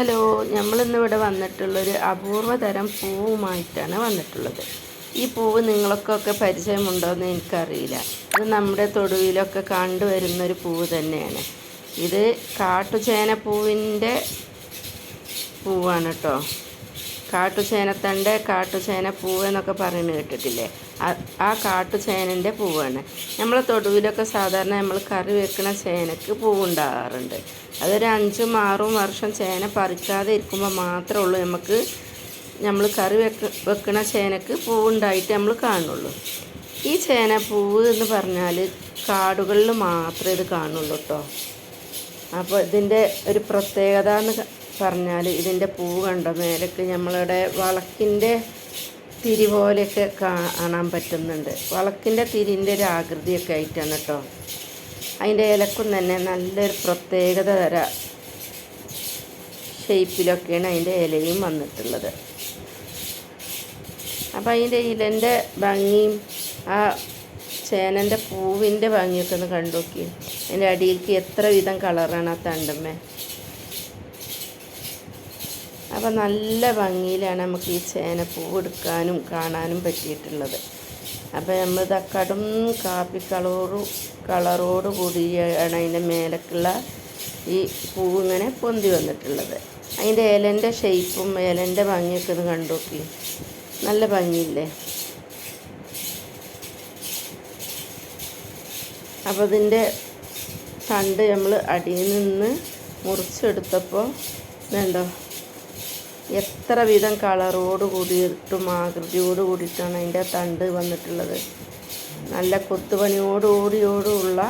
Hello നമ്മളിന്ന് ഇവിടെ വന്നിട്ടുള്ളൊരു അപൂർവ തരം പൂവുമായിട്ടാണ് വന്നിട്ടുള്ളത്. ഈ പൂവ് നിങ്ങൾക്കൊക്കെ പരിചയമുണ്ടോ എന്ന് എനിക്കറിയില്ല. ഇത് നമ്മുടെ തൊടുവിലൊക്കെ കണ്ടുവരുന്നൊരു പൂവ് തന്നെയാണ്. ഇത് കാട്ടുചേന പൂവിന്റെ പൂവാണ് കേട്ടോ. കാട്ടുചേനത്തണ്ട് കാട്ടുചേന പൂവ് എന്നൊക്കെ പറയുന്നത് കേട്ടിട്ടില്ലേ? ആ- കാട്ടുചേനന്റെ പൂവാണ്. നമ്മളെ തൊടുവിലൊക്കെ സാധാരണ നമ്മൾ കറി വെക്കുന്ന ചേനക്ക് പൂവുണ്ടാകാറുണ്ട്. അതൊരു അഞ്ചും ആറും വർഷം ചേന പറിക്കാതെ ഇരിക്കുമ്പോൾ മാത്രമേ ഉള്ളൂ നമുക്ക് നമ്മൾ കറി വെക്ക വെക്കണ ചേനക്ക് പൂവുണ്ടായിട്ട് നമ്മൾ കാണുള്ളൂ. ഈ ചേന പൂവ് എന്ന് പറഞ്ഞാൽ കാടുകളിൽ മാത്രമേ ഇത് കാണുള്ളൂ കേട്ടോ. അപ്പോൾ ഇതിന്റെ ഒരു പ്രത്യേകത എന്ന് പറഞ്ഞാൽ ഇതിന്റെ പൂ കണ്ട മേലൊക്കെ നമ്മളുടെ വളക്കിന്റെ തിരി പോലെയൊക്കെ കാണാൻ പറ്റുന്നുണ്ട്. വളക്കിന്റെ തിരിന്റെ ഒരു ആകൃതിയൊക്കെ ആയിട്ടാണ് കേട്ടോ അതിന്റെ ഇലക്കും തന്നെ നല്ലൊരു പ്രത്യേകത തര ഷേപ്പിലൊക്കെയാണ് അതിന്റെ ഇലയും വന്നിട്ടുള്ളത്. അപ്പോൾ അതിന്റെ ഇലന്റെ ഭംഗിയും ആ ചേനന്റെ പൂവിന്റെ ഭംഗിയൊക്കെ ഒന്ന് കണ്ടു നോക്കി അതിന്റെ അടിയിലേക്ക് എത്ര വിധം കളറാണ് ആ തണ്ടുമ്മേ. അപ്പോൾ നല്ല ഭംഗിയിലാണ് നമുക്ക് ഈ ചേന പൂവ് എടുക്കാനും കാണാനും പറ്റിയിട്ടുള്ളത്. അപ്പോൾ നമ്മൾ കടും കാപ്പി കളറും കളറോട് കൂടിയാണ് അതിന്റെ മേലക്കുള്ള ഈ പൂവ് ഇങ്ങനെ പൊന്തി വന്നിട്ടുള്ളത്. അതിന്റെ ഇലന്റെ ഷേപ്പും ഇലന്റെ ഭംഗിയൊക്കെ ഒന്ന് കണ്ടു നോക്കി. നല്ല ഭംഗിയില്ലേ? അപ്പോൾ ഇതിന്റെ തണ്ട് നമ്മൾ അടിയിൽ നിന്ന് മുറിച്ചെടുത്തപ്പോൾ ഇതുണ്ടോ? എത്ര വിധം കളറോട് കൂടിയിട്ടും ആകൃതിയോട് കൂടിയിട്ടാണ് അതിന്റെ തണ്ട് വന്നിട്ടുള്ളത്. നല്ല കൊത്തുപണിയോടുകൂടിയോടുള്ള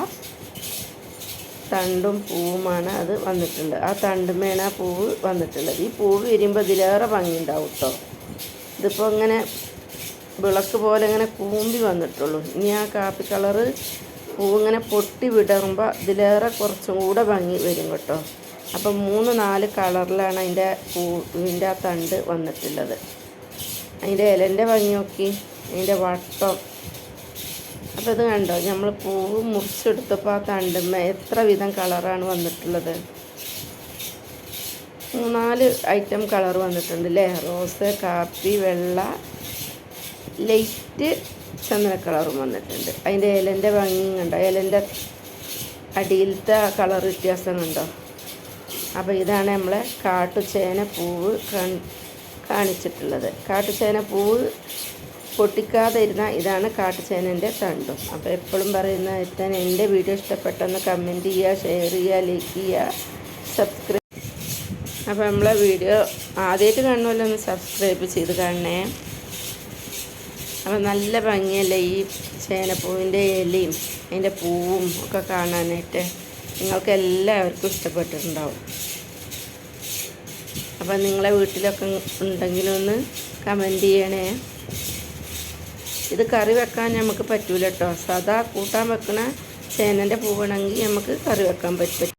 തണ്ടും പൂവുമാണ് അത് വന്നിട്ടുള്ളത്. ആ തണ്ടുമേണ് പൂവ് വന്നിട്ടുള്ളത്. ഈ പൂവ് വരുമ്പോൾ ഇതിലേറെ ഭംഗി ഉണ്ടാവും കേട്ടോ ഇതിപ്പോൾ ഇങ്ങനെ വിളക്ക് പോലെ ഇങ്ങനെ കൂമ്പി വന്നിട്ടുള്ളൂ. ഇനി ആ കാപ്പി കളറ് പൂവിങ്ങനെ പൊട്ടി വിടറുമ്പോൾ ഇതിലേറെ കുറച്ചും കൂടെ ഭംഗി വരും കേട്ടോ. അപ്പം മൂന്ന് നാല് കളറിലാണ് അതിന്റെ പൂവിന്റെ ആ തണ്ട് വന്നിട്ടുള്ളത്. അതിന്റെ ഇലന്റെ ഭംഗി നോക്കി. അതിന്റെ വട്ടം. അപ്പോൾ ഇത് കണ്ടോ? നമ്മൾ പൂവ് മുറിച്ചെടുത്തപ്പോൾ ആ തണ്ടുമ്മ എത്ര വിധം കളറാണ് വന്നിട്ടുള്ളത്. മൂന്നാൽ ഐറ്റം കളർ വന്നിട്ടുണ്ട് അല്ലേ? റോസ് കാപ്പി വെള്ള ലൈറ്റ് ചന്ദന കളറും വന്നിട്ടുണ്ട്. അതിന്റെ ഇലന്റെ ഭംഗി കണ്ടോ? ഇലന്റെ അടിയിലത്തെ കളർ വ്യത്യാസം കണ്ടോ? അപ്പോൾ ഇതാണ് നമ്മൾ കാട്ടുചേന പൂവ് കാണിച്ചിട്ടുള്ളത്. കാട്ടുചേന പൂവ് പൊട്ടിക്കാതെ ഇരുന്നാൽ ഇതാണ് കാട്ടുചേനന്റെ തണ്ടും. അപ്പോൾ എപ്പോഴും പറയുന്ന തന്നെ എന്റെ വീഡിയോ ഇഷ്ടപ്പെട്ടെന്ന് കമന്റ് ചെയ്യുക ഷെയർ ചെയ്യുക ലൈക്ക് ചെയ്യുക സബ്സ്ക്രൈബ് അപ്പോൾ നമ്മളെ വീഡിയോ ആദ്യമായിട്ട് കാണുമല്ലോ ഒന്ന് സബ്സ്ക്രൈബ് ചെയ്ത് കാണണേ. അപ്പോൾ നല്ല ഭംഗിയല്ലേ ഈ ചേനപ്പൂവിന്റെ ഇലയും അതിന്റെ പൂവും ഒക്കെ കാണാനായിട്ട്. നിങ്ങൾക്ക് എല്ലാവർക്കും ഇഷ്ടപ്പെട്ടിട്ടുണ്ടാവും. അപ്പം നിങ്ങളെ വീട്ടിലൊക്കെ ഉണ്ടെങ്കിലൊന്ന് കമന്റ് ചെയ്യണേ. ഇത് കറി വെക്കാൻ നമുക്ക് പറ്റൂല കേട്ടോ സദാ കൂട്ടാൻ വെക്കണ ചേനന്റെ പൂവാണെങ്കിൽ നമുക്ക് കറി വെക്കാൻ പറ്റും.